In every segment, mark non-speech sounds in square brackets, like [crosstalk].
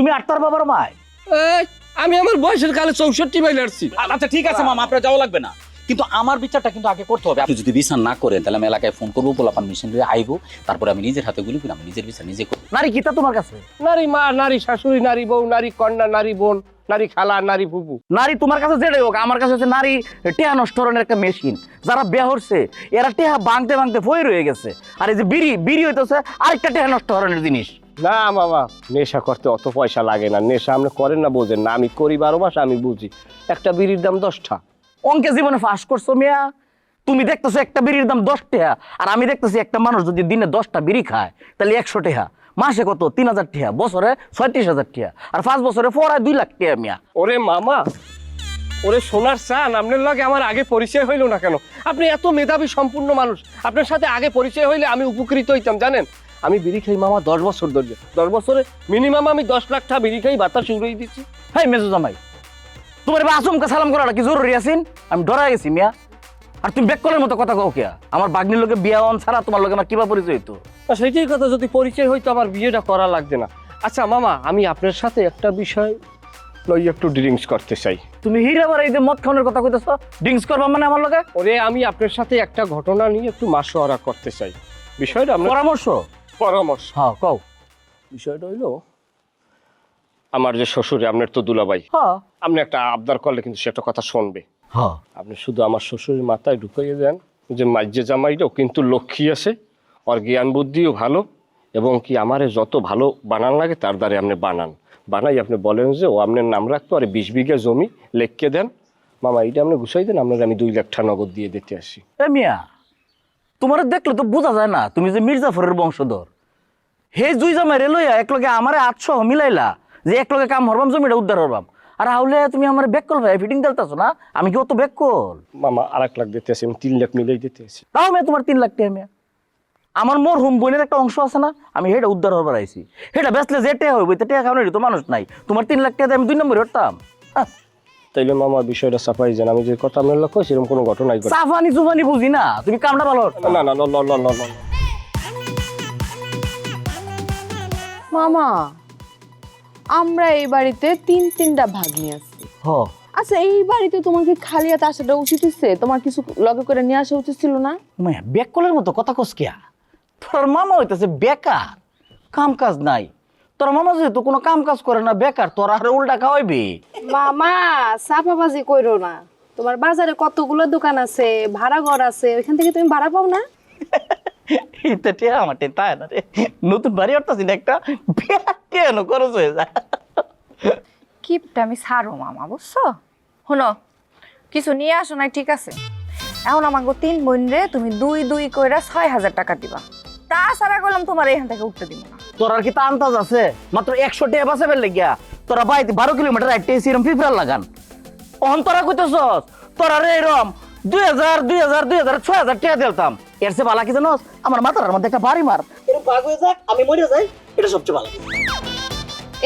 তুমি আটটার বাবার মায়? আমি আমার বয়সের কালে চৌষট্টি মাইল আসছি আচ্ছা ঠিক আছে মামা আপনার যাওয়া লাগবে না। কিন্তু আমার বিচারটা কিন্তু আগে করতে হবে। আপনি যদি বিচার না করেন তাহলে আমি এলাকায় ফোন করব পোলাপান মিশন দিয়ে আইবো তারপরে আমি নিজের হাতে গুলি করে আমি নিজের বিচার নিজে করব। নারী কিতা তোমার কাছে? নারী মা নারী শাশুড়ি নারী বউ নারী কন্যা নারী বোন নারী খালা নারী ফুপু। নারী তোমার কাছে যেটাই হোক আমার কাছে হচ্ছে নারী টেহা নষ্টরণের একটা মেশিন যারা বিয়া হচ্ছে এরা টেহা ভাঙতে ভাঙতে ফই রয়ে গেছে। আর এই যে বিড়ি বিড়ি হইতেছে আরেকটা টেহা নষ্টরণের জিনিস। না মামা নেশা করতে অত পয়সা লাগে না। নেশা আপনি করেন না বোঝেন না। আমি করি বারো মাস আমি বুঝি। একটা বিড়ির দাম দশটা। অঙ্কে জীবনে ফাঁস করছ মিয়া। তুমি দেখতেছো একটা বিড়ির দাম দশ আর আমি দেখতেছি একটা মানুষ যদি দিনে দশটা বিড়ি খায় তাহলে একশো টেহা। মাসে কত? তিন হাজার টেহা। বছরে ছয়ত্রিশ হাজার টেহা। আর পাঁচ বছরে পড়ায় দুই লাখ টেহা মিয়া। ওরে মামা ওরে সোনার চান আপনার লগে আমার আগে পরিচয় হইল না কেন? আপনি এত মেধাবী সম্পূর্ণ মানুষ। আপনার সাথে আগে পরিচয় হইলে আমি উপকৃত হইতাম জানেন? আমি বিড়ি খাই মামা দশ বছর ধরে দশ বছরে মিনিমাম আমি দশ লাখ টাকা বিড়ি খাই বাতাস উড়িয়ে দিচ্ছি। হাই মেজো জামাই তোমার এবার আসুমকা সালাম করাটা কি জরুরি আছেন? আমি ডরা গেছি মিয়া। আর তুমি বেকলের মতো কথা কও কিয়া আমার বাগনির লোকে বিয়া অন ছাড়া তোমার লোকে আমার কিবা পরিচয় হইতো? তা সেইটাই কথা যদি পরিচয় হইতো আমার বিয়েটা করা লাগবে না। আচ্ছা মামা আমি আপনার সাথে একটা বিষয় লই একটু ড্রিঙ্কস করতে চাই। তুমি হিরা বার এই যে মদ খাওয়ানোর কথা কইতেছো? ড্রিঙ্কস করবা মানে আমার লোকে? ওরে আমি আপনার সাথে একটা ঘটনা নিয়ে একটু মাসোয়ারা করতে চাই। বিষয়টা পরামর্শ? পরামর্শ। হ্যাঁ কও। বিষয়টা হইল আমার যে শ্বশুরে আপনার তো দুলাভাই। হ্যাঁ। আপনি একটা আবদার করলে কিন্তু সে একটা কথা শুনবে। হ্যাঁ। আপনি শুধু আমার শ্বশুরের মাথায় ঢুকিয়ে দেন যে মাজ্যে জামাইটাও কিন্তু লক্ষ্মী আছে ওর জ্ঞান বুদ্ধিও ভালো এবং কি আমারে যত ভালো বানান লাগে তার দ্বারে আপনি বানান। বানাই আপনি বলেন যে ও আপনার নাম রাখতো আর বিশ বিঘা জমি লেখকে দেন। মামা এইটা আপনি গুছাই দেন আপনার আমি দুই লাখ টাকা নগদ দিয়ে দিতে আসি। এ মিয়া তোমার দেখলে তো বোঝা যায় না তুমি যে মির্জাফরের বংশধর। হে জুই জামাই রে লইয়া একলগে আমারে আটশো মিলাইলা যে একলগে কাম হরবাম জমিটা উদ্ধার হরবাম। আর আহলে তুমি আমার বেকল ভাই ফিটিং দিলতাছো না? আমি কি অত বেকল মামা আর এক লাখ দিতে আসি আমি তিন লাখ মিলাই দিতে আসি তাও মেয়ে তোমার তিন লাখ টাকা মেয়ে। আমার মোর হোম বোনের একটা অংশ আছে না আমি হেটা উদ্ধার হবার আইছি। হেটা বেসলে যে টেয়া হইব তে টেয়া খাওয়ানোর তো মানুষ নাই। তোমার তিন লাখ টাকা আমি দুই নম্বরে হরতাম তাইলে মামা বিষয়টা সাফাই যান আমি যে কথা আপনার লক্ষ্য সেরকম কোনো ঘটনাই ঘটে সাফানি সুফানি বুঝি না তুমি কামটা ভালো। না না না মামা আমরা এই বাড়িতে তিন তিনটা ভাগ্নি আছি। হ। আচ্ছা এই বাড়িতে তোমার কি খালি হাতে আসাটা উচিত হচ্ছে তোমার কিছু লগে করে নিয়ে আসা উচিত ছিল না? মায়া বেকলের মতো কথা কস কিয়া? তোর মামা হইতেছে বেকার কাম কাজ নাই। তোর মামা যেহেতু কোনো কাম কাজ করে না বেকার তোর আরে উল্টা খাওয়াইবি? মামা চাপাবাজি কইরো না। তোমার বাজারে কতগুলো দোকান আছে ভাড়া ঘর আছে ওইখান থেকে তুমি ভাড়া পাও না? [laughs] এটা টিয়া আমার টিয়া তাই না রে নতুন বাড়ি না একটা কেন খরচ হয়ে যায় কিপটা আমি ছাড়ো মামা বুঝছ শোনো কিছু নিয়ে আসো নাই ঠিক আছে এখন আমাকে তিন বোন রে তুমি দুই দুই কইরা ছয় হাজার টাকা দিবা তাছাড়া করলাম তোমার এখান থেকে উঠতে দিব না তোর আর কি তা আন্তাজ আছে মাত্র একশো টিয়া বাসে ফেললে গিয়া তোরা বাইতে বারো কিলোমিটার একটা এরম ফিফরাল লাগান অহন তোরা কইতেছস তোরা রে এরম দুই হাজার দুই হাজার দুই হাজার ছয় হাজার টাকা দিলতাম এর সে বালা কি জানোস? আমার মাথার মধ্যে একটা বাড়ি মার। এরকম বাঘ হয়ে যাক আমি মরে যাই এটা সবচেয়ে ভালো।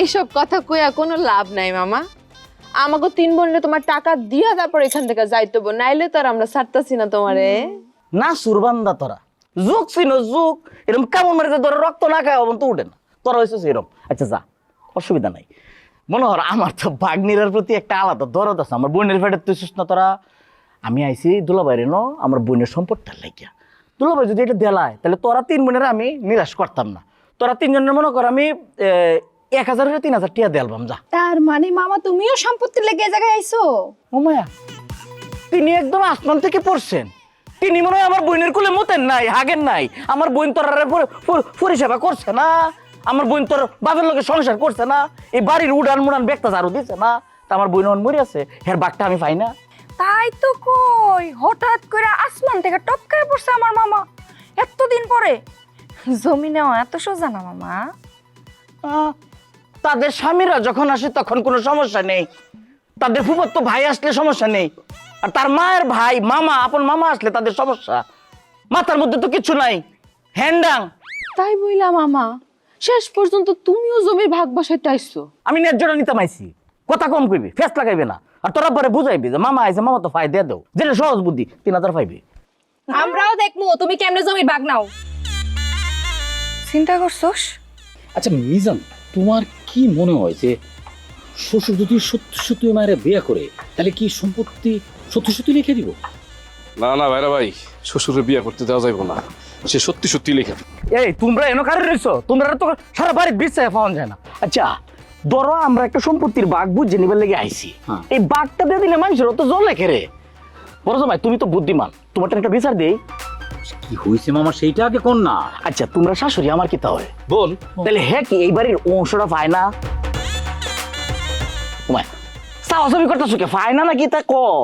এইসব কথা কইয়া কোনো লাভ নাই মামা। আমাকে তিন বোনরে তোমার টাকা দিয়া তারপর এখান থেকে যাইতে হব নাইলে তো আর আমরা ছাড়তাছি না তোমারে। না সুরবান্দা তোরা। যুগ ছিল যুগ এরকম কেমন মারিতে তোরা রক্ত না খায় উঠে না। তোরা হয়েছিস এরকম আচ্ছা যা অসুবিধা নাই। মনে হর আমার তো বাগনিরার প্রতি একটা আলাদা দরদ আছে আমার বোনের ফেটে তুই না তোরা। আমি আইছি দুলাভাইরে ন? আমার বোনের সম্পদটা লাগিয়া। দুলাভাই যদি এটা দেলায় তাহলে তোরা তিন বোনের আমি নিরাশ করতাম না। তোরা তিনজনের মনে কর আমি এক হাজার তিন হাজার টিয়া দেলবাম যা। তার মানে মামা তুমিও সম্পত্তি লেগে জায়গায় আইছো? ও মায়া তিনি একদম আসমান থেকে পড়ছেন। তিনি মনে হয় আমার বোনের কুলে মতেন নাই হাগেন নাই। আমার বোন তোর পরিষেবা করছে না। আমার বোন তোর বাপের লোকের সংসার করছে না। এই বাড়ির উড়ান মুড়ান বেগটা ঝাড়ু দিছে না। তা আমার বোন মরে আছে হের বাঘটা আমি পাই না। তাই তো কই হঠাৎ করে আসমান থেকে টপকায় পড়ছে আমার মামা এতদিন পরে। জমি নেওয়া এত সোজা না মামা। তাদের স্বামীরা যখন আসে তখন কোনো সমস্যা নেই। তাদের ফুফাতো ভাই আসলে সমস্যা নেই। আর তার মায়ের ভাই মামা আপন মামা আসলে তাদের সমস্যা। মাথার মধ্যে তো কিছু নাই। হ্যান্ডাং। তাই বইলা মামা শেষ পর্যন্ত তুমিও জমির ভাগ বসাইতে আইসো। আমি ন্যায্যটা নিতে মাইছি কথা কম কইবি ফেস লাগাইবে না। আর তোরা পরে বুঝাইবি যে মামা আইছে মামা তো ফাই দিয়ে দাও। যেটা সহজ বুদ্ধি তিন হাজার পাইবি আমরাও দেখব তুমি কেমনে জমির ভাগ নাও? চিন্তা করছোস? আচ্ছা মিজান তোমার কি মনে হয় যে শ্বশুর যদি সত্যি সত্যি মায়ের বিয়ে করে তাহলে কি সম্পত্তি সত্যি সত্যি লিখে দিব? না না ভাইরা ভাই শ্বশুরের বিয়ে করতে দেওয়া যাইব না। সে সত্যি সত্যি লেখা এই তোমরা এনো কারে রইছো? তোমরা তো সারা বাড়ি বিশ্বাস পাওয়া যায় না। আচ্ছা ধরো আমরা একটা সম্পত্তির বাঘ বুঝে নিবার লেগে আইছি। হ্যাঁ। এই বাঘটা দিয়ে দিলে মানুষের তো জল লেখে রে। বড় ভাই তুমি তো বুদ্ধিমান। তোমার তো একটা বিচার দেই। কি হয়েছে মামা সেইটা আগে কোন না? আচ্ছা তোমরা শাশুড়ি আমার কি তাহলে? বল। তাহলে হ্যাঁ কি এই বাড়ির অংশটা পায় না? তোমায় সাহসবি করতেছো কে? পায় না নাকি তা কও?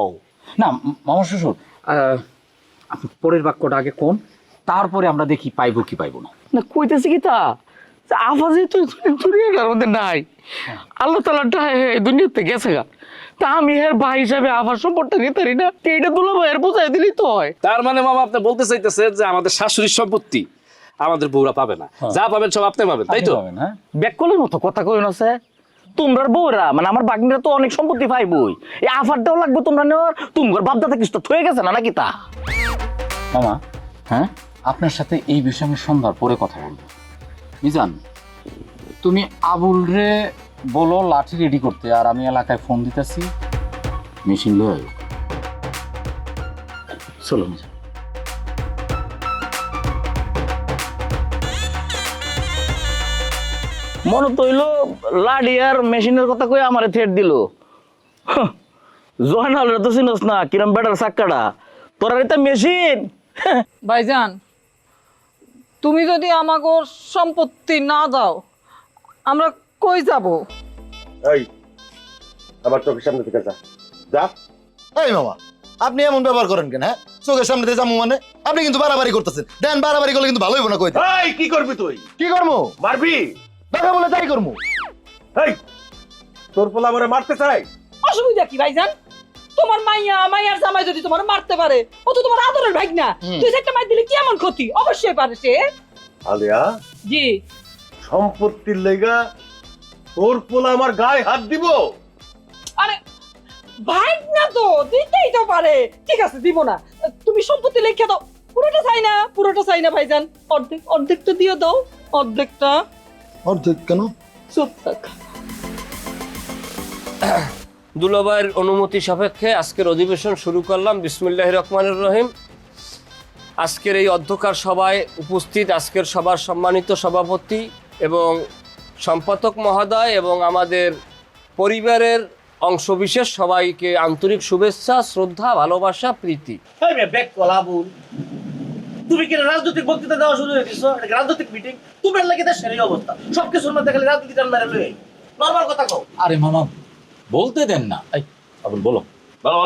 না মামা শ্বশুর আহ, আপনি পরের বাক্যটা আগে কোন? তারপরে আমরা দেখি পাইবো কি পাইবো না। না কইতেছি কি তা? দুনিয়াটার মধ্যে নাই। আল্লাহ তালাটা দুনিয়াতে গেছে গা। তা আমি এর ভাই হিসাবে আফার সম্পর্কটা নিতে পারি না। এইটা দুলো ভাইয়ের বোঝাই দিলেই তো হয়। তার মানে মামা আপনি বলতে চাইতেছে যে আমাদের শাশুড়ির সম্পত্তি আমাদের বউরা পাবে না। যা পাবেন সব আপনি পাবেন তাই তো? হ্যাঁ। ব্যাককলের মতো কথা কই না সে। তোমরার বউরা মানে আমার বাগনিরা তো অনেক সম্পত্তি পাইবই। এই আফারটাও লাগবে তোমরা নেওয়ার। তোমার বাপদাদা কিছু হয়ে গেছে না নাকি তা? মামা হ্যাঁ? আপনার সাথে এই বিষয়ে আমি সন্ধ্যার পরে কথা বলব। মিজান তুমি আবুল রে বলো লাঠি রেডি করতে আর আমি এলাকায় ফোন দিতেছি। মেশিন লয়ে চলো মিজান। মনে তো হইল লাডি আর মেশিনের কথা কই আমারে থ্রেট দিল। জয়নাল তো চিনস না কিরম বেটার সাক্কাটা। তোরা এটা মেশিন ভাইজান তুমি যদি আমাকে সম্পত্তি না দাও আমরা কই যাব? এই আমার চোখের সামনে থেকে যা। যা। এই মামা আপনি এমন ব্যবহার করেন কেন হ্যাঁ? চোখের সামনে দিয়ে যাব মানে? আপনি কিন্তু বাড়াবাড়ি করতেছেন। দেন বাড়াবাড়ি করলে কিন্তু ভালো হইব না কই এই কি করবি তুই? কি করব? মারবি? দেখা বলে তাই করব। এই তোর পোলা আমারে মারতে চাই অসুবিধা কি ভাইজান? তোমার মাইয়া মাইয়ার জামাই যদি তোমার মারতে পারে ও তো তোমার আদরের ভাই না তুই একটা মার দিলে কি এমন ক্ষতি? অবশ্যই পারে সে। আলিয়া জি। সম্পত্তির লেগা তোর পোলা আমার গায়ে হাত দিব। আরে ভাই না তো দিতেই তো পারে। ঠিক আছে দিব না। তুমি সম্পত্তি লিখে দাও। পুরোটা চাই না পুরোটা চাই না ভাইজান। অর্ধেক অর্ধেকটা দিয়ে দাও অর্ধেকটা। অর্ধেক কেন? চুপ থাক। দুলাভাইয়ের অনুমতি সাপেক্ষে আজকের অধিবেশন শুরু করলাম। বিসমুল্লাহ রহমানুর রহিম। আজকের এই অধ্যকার সভায় উপস্থিত আজকের সভার সম্মানিত সভাপতি এবং সম্পাদক মহোদয় এবং আমাদের পরিবারের অংশবিশেষ সবাইকে আন্তরিক শুভেচ্ছা শ্রদ্ধা ভালোবাসা প্রীতি। তুমি কি রাজনৈতিক বক্তৃতা দেওয়া শুরু হয়ে এটা রাজনৈতিক মিটিং তোমার লাগে দেশের এই অবস্থা। সব কিছুর মধ্যে খালি রাজনীতি টান মেরে লই নর্মাল কথা কও। আরে মামা বলতে দেন না। এই। আবুল বলো।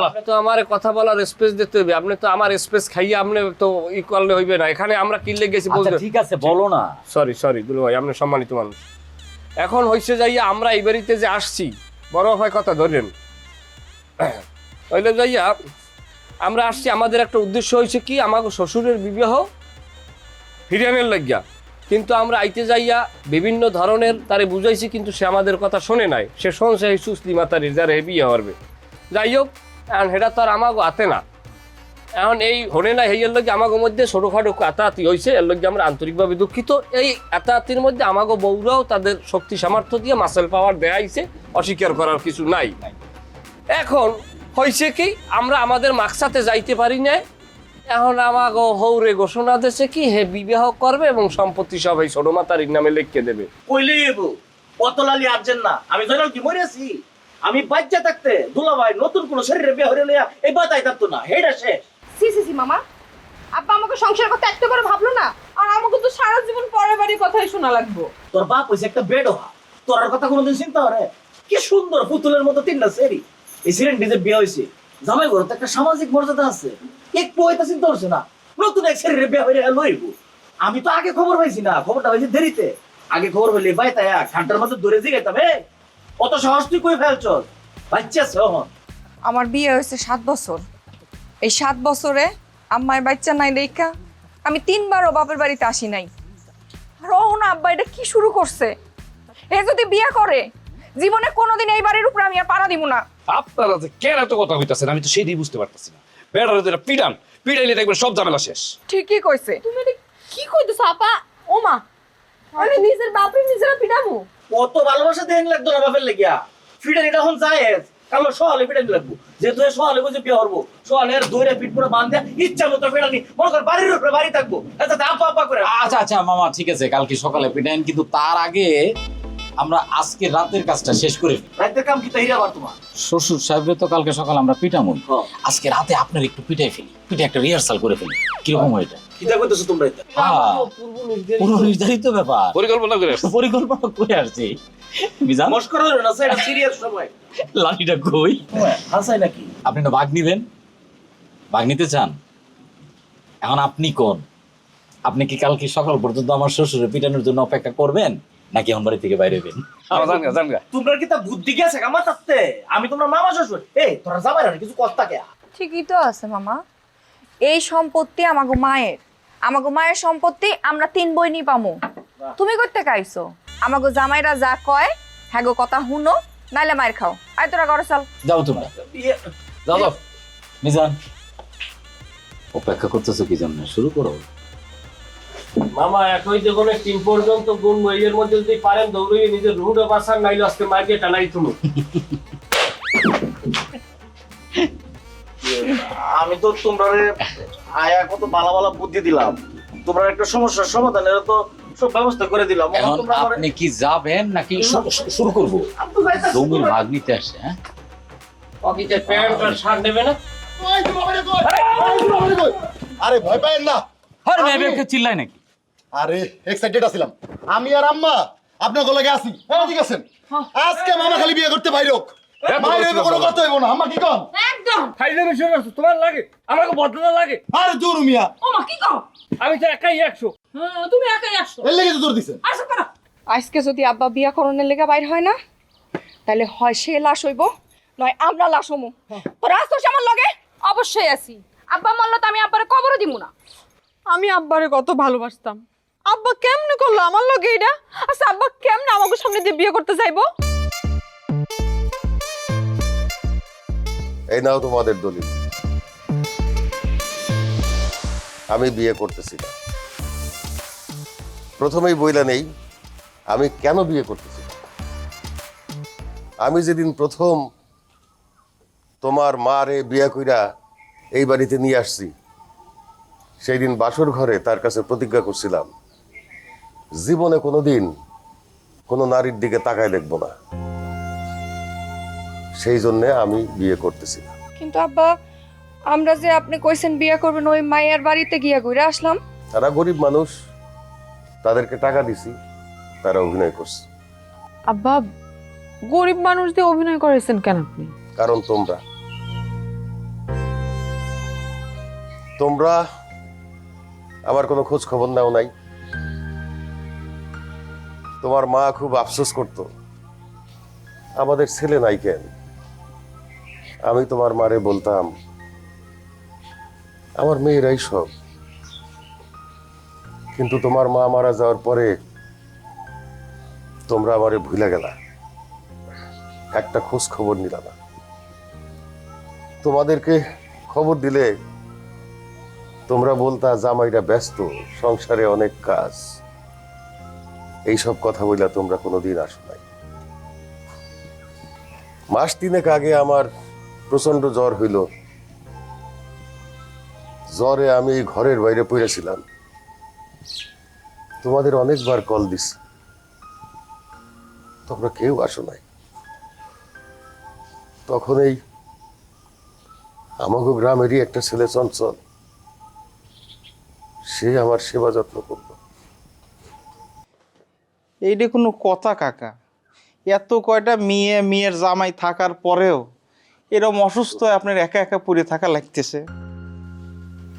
আপনি তো আমার কথা বলার স্পেস দিতে হবে। আপনি তো আমার স্পেস খাইয়ে আপনি তো ই করলে হইবে না। এখানে আমরা কিনলে গেছি আচ্ছা বলতে ঠিক আছে বলো না। সরি সরি দুলু ভাই আপনি সম্মানিত মানুষ। এখন হয়েছে যাইয়া আমরা এই বাড়িতে যে আসছি বড় হয় কথা ধরেন। হইলে যাইয়া আমরা আসছি আমাদের একটা উদ্দেশ্য হয়েছে কি আমাকে শ্বশুরের বিবাহ ফিরিয়ানের লাগিয়া। কিন্তু আমরা আইতে যাইয়া বিভিন্ন ধরনের তারে বুঝাইছি, কিন্তু সে আমাদের কথা শোনে নাই। সে শুনছে এই সুস্লি মাতারির, যারা হে বিয়ে হবে যাই হোক এখন সেটা তো আর আমাকে আতে না। এখন এই হনে না হেয়ের লগে আমাকে মধ্যে ছোটোখাটো আতাহাতি হয়েছে এর লগে আমরা আন্তরিকভাবে দুঃখিত। এই আতাহাতির মধ্যে আমাকে বউরাও তাদের শক্তি সামর্থ্য দিয়ে মাসেল পাওয়ার দেখাইছে অস্বীকার করার কিছু নাই। এখন হয়েছে কি, আমরা আমাদের মাকসাতে যাইতে পারি না এখন আমাকে হৌরে ঘোষণা দিয়েছে কি হে বিবাহ করবে এবং সম্পত্তি সব এই ছোট মাতারির নামে লিখে দেবে। কইলে এবো অতলালি আর্জেন না। আমি কি মরেছি আমি বাচ্চা থাকতে দুলা ভাই নতুন কোন শরীরে বিয়ে লইয়া এই বাতাই থাকতো না হেডা শেষ সি সি সি মামা আব্বা আমাকে সংসার করতে একটা করে ভাবলো না আর আমাকে তো সারা জীবন পরের বাড়ির কথাই শোনা লাগবো। তোর বাপ হইছে একটা বেড হা তোর আর কথা কোনোদিন চিন্তা করে কি সুন্দর পুতুলের মতো তিনটা সেরি। এই সিরেন বিয়ে হয়েছে জামাই ঘর একটা সামাজিক মর্যাদা আছে। এক পয়তা চিন্তা করছে না, নতুন এক শরীরে বিয়ে হইলে লইব। আমি তো আগে খবর পাইছি না, খবরটা হয়েছে দেরিতে। আগে খবর হইলে ভাই তাই ঘাটার মধ্যে দূরে জিগাইতাম হে অত সাহস তুই কই ফেলছ? বাচ্চা অহন আমার বিয়ে হয়েছে সাত বছর। এই সাত বছরে আম্মায় বাচ্চা নাই দেখা আমি তিনবারও বাপের বাড়িতে আসি নাই। আর অহন আব্বা এটা কি শুরু করছে? এ যদি বিয়ে করে জীবনে কোনোদিন এই বাড়ির উপরে আমি আর পাড়া দিব না। আপনারা যে কেন এত কথা হইতাছেন আমি তো সেটাই বুঝতে পারতেছি না। বেড়ার যেটা পিডান পিডাইলে দেখবেন সব ঝামেলা শেষ। ঠিকই কইছে। তুমি এটা কি কইতেছ আপা? ওমা আমি নিজের বাপরে নিজেরা পিটাবো কত ভালোবাসা দেন লাগতো না বাপের লেগিয়া? ফিডেন এটা এখন যায় কালো সহালে ফিডেন লাগবো। যেহেতু এ সহালে বুঝে বিয়ে করব। সহালের দইরে পিট করে বান্ধ দেয়া ইচ্ছা মতো ফেরানি মনে কর বাড়ির উপরে বাড়ি থাকব। আচ্ছা আপা আপা করে। আচ্ছা আচ্ছা মামা ঠিক আছে কালকে সকালে পিটাইন কিন্তু তার আগে আমরা আজকে রাতের কাজটা শেষ করে ফেলি। রাতের কাম কি তাই আবার তোমার? শ্বশুর সাহেবের তো কালকে সকাল আমরা পিটামুন হ্যাঁ। আজকে রাতে আপনার একটু পিটাই ফেলি। পিঠে একটা রিহার্সাল করে ফেলি। কীরকম হয় এটা? কি করতেছো তোমরা এটা? হ্যাঁ। পুরো নির্ধারিত ব্যাপার। পরিকল্পনা করে আসছি। পরিকল্পনা করে আসছি। মিজান? মস্করা না স্যার এটা সিরিয়াস সময়। লাঠিটা কই? হাসাই নাকি? আপনি না ভাগ নিবেন। ভাগ নিতে চান? এখন আপনি কোন? আপনি কি কালকে সকাল পর্যন্ত আমার শ্বশুরের পিটানোর জন্য অপেক্ষা করবেন? নাকি এখন বাড়ি থেকে বাইরে হবেন আমার জানগা জানগা তোমরা কি তা বুদ্ধি গেছে আমার তাতে আমি তোমরা মামা শ্বশুর। এই তোরা যাবাই না কিছু কথা কে ঠিকই তো আছে মামা। এই সম্পত্তি আমাগো মায়ের। আমাগো মায়ের সম্পত্তি আমরা তিন বই নি পামু তুমি করতে কাইছো? আমাগো জামাইরা যা কয় হ্যাঁ গো কথা হুনো নাইলে মায়ের খাও। আয় তোরা ঘরে চল। যাও তোমরা। যাও যাও। মিজান অপেক্ষা করতেছো কি জন্য? শুরু করো। মামা একই যখন তিন পর্যন্ত গুণ এর মধ্যে যদি পারেন দৌড়িয়ে নিজের রুটা বাসার নাইলে আজকে মাইকে টানাই তুমি আমি তো তোমরা আয়া কত ভালো ভালো বুদ্ধি দিলাম তোমরা একটা সমস্যার সমাধানের তো সব ব্যবস্থা করে দিলাম এখন আপনি কি যাবেন নাকি শুরু করব জমির ভাগ নিতে আসে হ্যাঁ পকেটে প্যান্ট আর শার্ট নেবে না। আরে ভয় পাইেন না আরে ভাই কেউ চিল্লাই নাকি আরে এক্সাইটেড আছিলাম। আমি আর আম্মা আপনার গলাকে আসি হ্যাঁ ঠিক আছেন? আজকে মামা খালি বিয়ে করতে বাইরে হোক। বাইরে কোনো কথা হইব না। আম্মা কি কন? একদম। তোমার লাগে? আমাকে বদলা লাগে? আরে দূর মিয়া। ও মা কি কও? আমি তো একাই হ্যাঁ, তুমি একাই আসছো এর লেগে তো দূর দিছেন। আসো করা। আজকে যদি আব্বা বিয়া করণের লেগে বাইর হয় না তাহলে হয় সে লাশ হইব নয় আমরা লাশ হমু। তোরা আসছিস আমার লগে? অবশ্যই আছি। আব্বা মল্ল তো আমি আব্বারে কবরও দিব না। আমি আব্বারে কত ভালোবাসতাম। আব্বা কেমনে করল আমার লগে এটা? আচ্ছা আব্বা কেমনে আমাকে সামনে দিয়ে বিয়ে করতে চাইব এই নাও তোমাদের দলিল। আমি বিয়ে করতেছি না। প্রথমেই বইলা নেই, আমি কেন বিয়ে করতেছি আমি যেদিন প্রথম তোমার মারে বিয়ে কইরা এই বাড়িতে নিয়ে আসছি, সেই দিন বাসর ঘরে তার কাছে প্রতিজ্ঞা করছিলাম জীবনে কোনোদিন কোনো নারীর দিকে তাকায় দেখব না। সেই জন্যে আমি বিয়ে করতেছি না। কিন্তু আব্বা আমরা যে আপনি কইছেন বিয়ে করবেন ওই মায়ের বাড়িতে গিয়া ঘুরে আসলাম। তারা গরিব মানুষ তাদেরকে টাকা দিছি তারা অভিনয় করছে। আব্বা গরিব মানুষ দিয়ে অভিনয় করেছেন কেন আপনি? কারণ তোমরা। তোমরা আমার কোনো খোঁজ খবর নাও নাই। তোমার মা খুব আফসোস করত। আমাদের ছেলে নাই কেন? আমি তোমার মারে বলতাম, আমার মেয়েরাই সব। কিন্তু তোমার মা মারা যাওয়ার পরে তোমরা আমারে ভুলে গেলা। একটা খোঁজ খবর নিলা না। তোমাদেরকে খবর দিলে তোমরা বলতা, জামাইরা ব্যস্ত, সংসারে অনেক কাজ। এইসব কথা বইলা তোমরা কোনোদিন আসো নাই। মাস তিনেক আগে আমার প্রচণ্ড জ্বর হইল। জ্বরে আমি ঘরের বাইরে পড়েছিলাম। তোমাদের অনেকবার কল দিস তোমরা কেউ আসো নাই। তখন এই আমাকে গ্রামেরই একটা ছেলে চঞ্চল। সে আমার সেবা যত্ন করল এইটা কোনো কথা কাকা। এত কয়টা মেয়ে মেয়ের জামাই থাকার পরেও এরম অসুস্থ আপনার একা একা পড়ে থাকা লাগতেছে।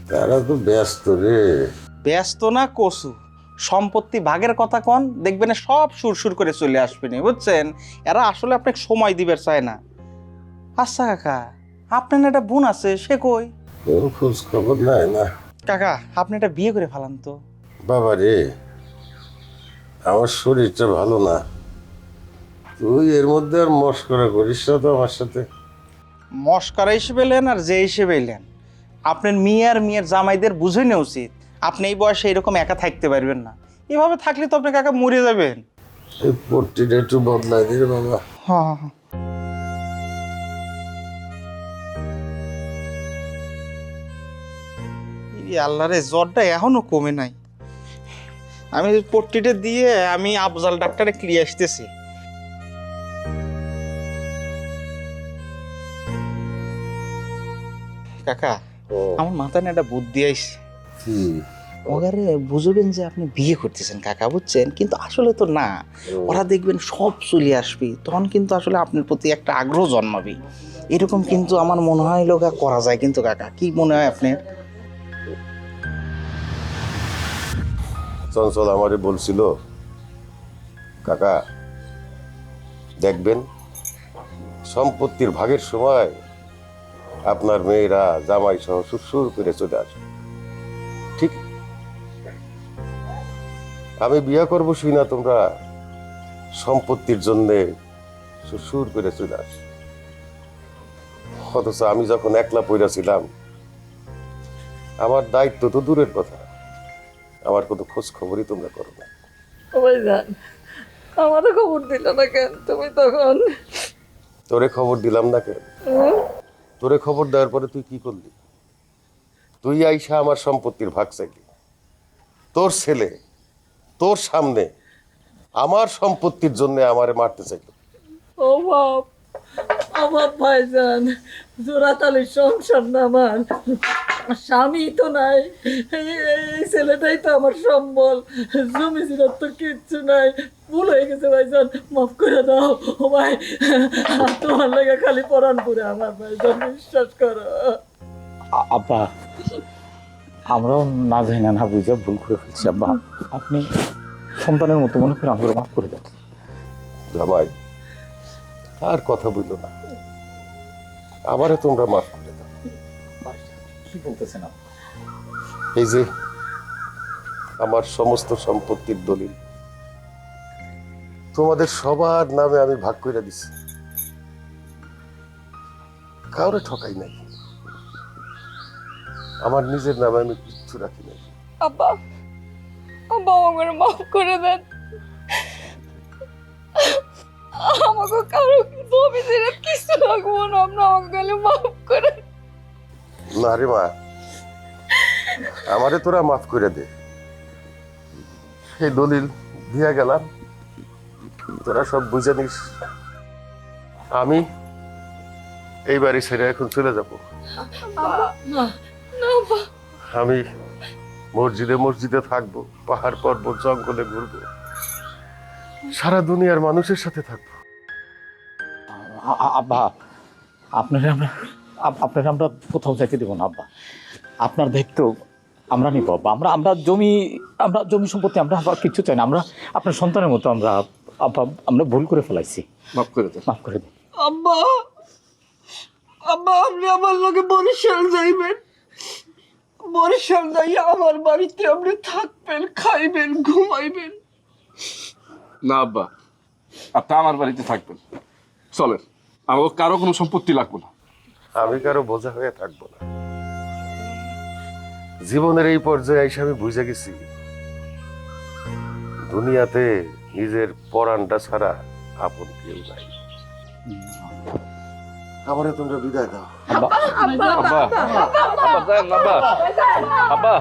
তারা তো ব্যস্ত রে। ব্যস্ত না কসু। সম্পত্তি ভাগের কথা কন দেখবেন সব সুরসুর করে চলে আসবেন বুঝছেন? এরা আসলে আপনাকে সময় দিবে চায় না। আচ্ছা কাকা আপনার একটা বোন আছে সে কই? খোঁজ খবর নাই না। কাকা আপনি একটা বিয়ে করে ফেলান তো। বাবা রে। আমার শরীরটা ভালো না। তুই এর মধ্যে আর মস্করা করিস না তো আমার সাথে। মস্করা হিসেবে এলেন আর যে হিসেবে এলেন। আপনার মেয়ে আর মেয়ের জামাইদের বুঝে নেওয়া উচিত। আপনি এই বয়সে এরকম একা থাকতে পারবেন না। এভাবে থাকলে তো আপনি কাকা মরে যাবেন। এই পট্টিটা একটু বদলাই দিলে বাবা। হ্যাঁ হ্যাঁ আল্লাহরে জ্বরটা এখনও কমে নাই। আমি পট্টিটা দিয়ে আমি আফজাল ডাক্তারে ক্লিয়ে আসতেছি। কাকা আমার মাথায় না একটা বুদ্ধি আইছে। ওগারে বুঝবেন যে আপনি বিয়ে করতেছেন কাকা বুঝছেন? কিন্তু আসলে তো না। ওরা দেখবেন সব চলে আসবে তখন কিন্তু আসলে আপনার প্রতি একটা আগ্রহ জন্মাবে। এরকম কিন্তু আমার মনে হয় লোকা করা যায় কিন্তু কাকা কি মনে হয় আপনার? চঞ্চল আমারে বলছিল, কাকা, দেখবেন, সম্পত্তির ভাগের সময় আপনার মেয়েরা জামাই সহ সুরসুর করে চলে আসবে ঠিক? আমি বিয়ে করব শুই না তোমরা সম্পত্তির জন্যে সুরসুর করে চলে আস। অথচ আমি যখন একলা পইরা ছিলাম, আমার দায়িত্ব তো দূরের কথা। আমার কোনো খোঁজ খবরই তোমরা করো না। ভাইজান আমারও খবর দিল না কেন তুমি তখন? তোরে খবর দিলাম না কেন? তোরে খবর দেওয়ার পরে তুই কি করলি? তুই আইসা আমার সম্পত্তির ভাগ চাইলি। তোর ছেলে তোর সামনে আমার সম্পত্তির জন্য আমারে মারতে চাইল। ও বাপ আমার ভাইজান জোড়াতালির সংসার না আমার। স্বামী তো নাই। এই- ছেলেটাই তো আমার সম্বল। জমি জিরাত তো কিচ্ছু নাই। ভুল হয়ে গেছে ভাইজান মাফ করে দাও। ও ভাই তোমার লাগে খালি পরান পুরে আমার ভাইজান বিশ্বাস করো। আব্বা আমরাও না জানি না বুঝে ভুল করে ফেলছি আব্বা। আপনি সন্তানের মতো মনে করে আমাকে মাফ করে দেন। ভাই আর কথা বলল না। আমারে তোমরা মাফ করে কি বলতেছেন আপনি? এই যে আমার সমস্ত সম্পত্তির দলিল। তোমাদের সবার নামে আমি ভাগ করে দিছি। কাউরে ঠকাই নাই। আমার নিজের নামে আমি কিচ্ছু রাখি নাই। আব্বা আব্বা আমার মাফ করে দেন। আমাকে কারও জমি দিলে কিছু লাগবো না। আমরা আমাকে মাফ করে না রে মা। আমারে তোরা মাফ করে দে। এই দলিল দিয়া গেলাম। তোরা সব বুঝে নিস। আমি এই বাড়ি ছেড়ে এখন চলে যাব। আমি মসজিদে মসজিদে থাকব, পাহাড় পর্বত, জঙ্গলে ঘুরবো। সারা দুনিয়ার মানুষের সাথে থাকব। আব্বা, আপনারা আমরা আপ- আপনারা আমরা কোথাও যাইতে দেবো না আব্বা। আপনার দায়িত্ব আমরা নিব আব্বা। আমরা আমরা জমি আমরা জমি সম্পত্তি আমরা আবার কিচ্ছু চাই না। আমরা আপনার সন্তানের মতো আমরা আব্বা আমরা ভুল করে ফেলাইছি। মাফ করে দে মাফ করে দিন। আব্বা! আব্বা আপনি আমার লোকে বরিশাল যাইবেন। বরিশাল যাইয়া আমার বাড়িতে আপনি থাকবেন খাইবেন ঘুমাইবেন। না আব্বা। আপনি আমার বাড়িতে থাকবেন। চলেন। আমার কারও কোনো সম্পত্তি লাগবে না। আমি কারও বোঝা হয়ে থাকব না জীবনের এই পর্যায়ে এসে আমি বুঝে গেছি দুনিয়াতে নিজের পরানটা ছাড়া আপন কেউ নাই আমারে তোমরা বিদায় দাও আব্বা আব্বা আব্বা যান আব্বা আব্বা